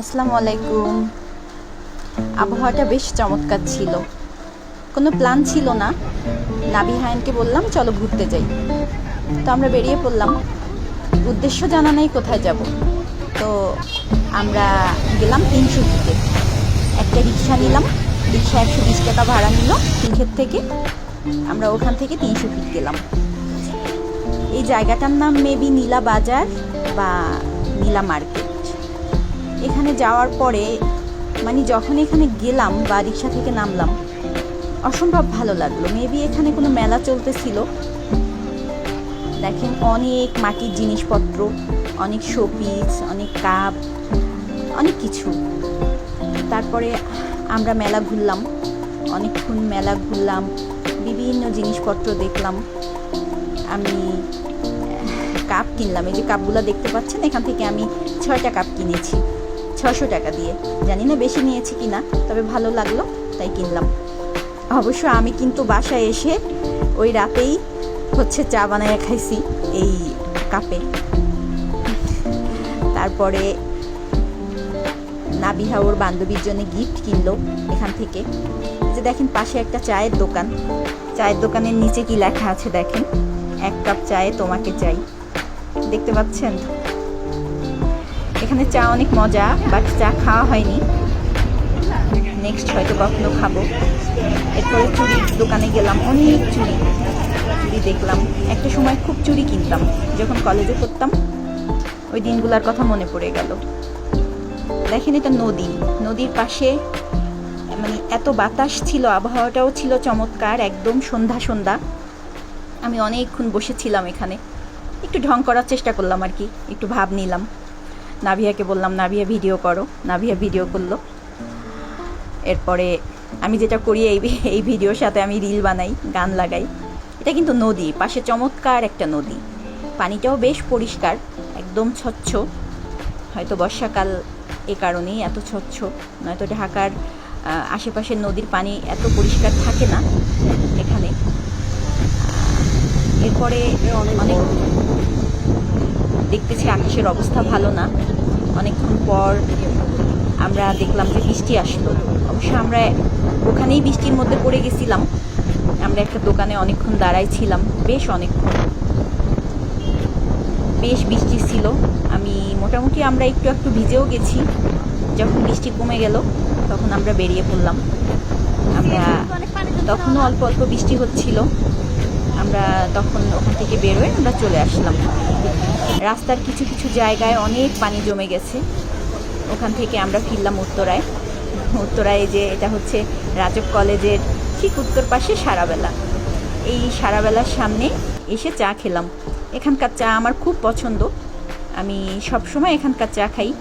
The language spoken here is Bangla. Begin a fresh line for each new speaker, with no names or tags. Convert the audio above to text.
আসসালামু আলাইকুম। আবহাওয়াটা বেশ চমৎকার ছিল। কোনো প্ল্যান ছিল না। নাবি হায়ানকে বললাম, চলো ঘুরতে যাই। তো আমরা বেরিয়ে পড়লাম। উদ্দেশ্য জানা নেই কোথায় যাব। তো আমরা গেলাম তিনশো ফিটে একটা রিক্সা নিলাম। রিক্সা একশো বিশ টাকা ভাড়া নিল তিনক্ষেত থেকে। আমরা ওখান থেকে তিনশো ফিট গেলাম। এই জায়গাটার নাম মেবি নীলা বাজার বা নীলা মার্কেট। এখানে যাওয়ার পরে মানে যখন এখানে গেলাম বা রিক্সা থেকে নামলাম, অসম্ভব ভালো লাগল। মেবি এখানে কোনো মেলা চলতেছিল। দেখেন অনেক মাটির জিনিসপত্র, অনেক শোপিস অনেক কাপ অনেক কিছু। তারপরে আমরা মেলা ঘুরলাম, অনেকক্ষণ মেলা ঘুরলাম, বিভিন্ন জিনিসপত্র দেখলাম। আমি কাপ কিনলাম। এই যে কাপগুলো দেখতে পাচ্ছেন, এখান থেকে আমি ছয়টা কাপ কিনেছি। ছশো টাকা দিয়ে। জানি না বেশি নিয়েছি কি না তবে ভালো লাগল, তাই কিনলাম। অবশ্য আমি কিন্তু বাসায় এসে ওই রাতেই হচ্ছে চা বানায় খাইছি এই কাপে। তারপরে নাবিহা ওর বান্ধবীর জন্য গিফট কিনলো এখান থেকে। যে দেখেন, পাশে একটা চায়ের দোকান। চায়ের দোকানের নিচে কি লেখা আছে দেখেন? এক কাপ চায়ে তোমাকে চাই। দেখতে পাচ্ছেন? এখানে চা অনেক মজা বাট চা খাওয়া হয়নি। নেক্সট হয়তো কখনো খাব। এরপরে চুড়ির দোকানে গেলাম, অনেক চুড়ি চুড়ি দেখলাম। একটা সময় খুব চুড়ি কিনতাম, যখন কলেজে পড়তাম। ওই দিনগুলোর কথা মনে পড়ে গেল। দেখেন এটা নদী। নদীর পাশে মানে এত বাতাস ছিল, আবহাওয়াটাও ছিল চমৎকার, একদম সন্ধ্যা সন্ধ্যা। আমি অনেকক্ষণ বসেছিলাম এখানে। একটু ঢং করার চেষ্টা করলাম আর কি, একটু ভাব নিলাম। নাভিয়াকে বললাম নাভিয়া ভিডিও করো। নাভিয়া ভিডিও করল। এরপরে আমি যেটা করি এই এই ভিডিওর সাথে আমি রিল বানাই গান লাগাই। এটা কিন্তু নদী পাশে চমৎকার একটা নদী। পানিটাও বেশ পরিষ্কার একদম স্বচ্ছ। হয়তো বর্ষাকাল এ কারণেই এত স্বচ্ছ নয়তো ঢাকার আশেপাশের নদীর পানি এত পরিষ্কার থাকে না এখানে। এরপরে অনেক দেখতেছি আকাশের অবস্থা ভালো না। অনেকক্ষণ পর আমরা দেখলাম যে বৃষ্টি আসলো। অবশ্য আমরা ওখানেই বৃষ্টির মধ্যে পড়ে গেছিলাম। আমরা একটা দোকানে অনেকক্ষণ দাঁড়াই ছিলাম বেশ অনেকক্ষণ। বেশ বৃষ্টি ছিল। আমি মোটামুটি আমরা একটু একটু ভিজেও গেছি। যখন বৃষ্টি কমে গেল তখন আমরা বেরিয়ে পড়লাম। আমরা তখনও অল্প অল্প বৃষ্টি হচ্ছিল। আমরা তখন ওখান থেকে বেরোয় আমরা চলে আসলাম। রাস্তার কিছু কিছু জায়গায় অনেক পানি জমে গেছে। ওখান থেকে আমরা ফিরলাম উত্তরায়। উত্তরায় যে এটা হচ্ছে রাজক কলেজের ঠিক উত্তর পাশে সারাবেলা। এই সারাবেলার সামনে এসে চা খেলাম। এখানকার চা আমার খুব পছন্দ। আমি সব সময় এখানকার চা খাই।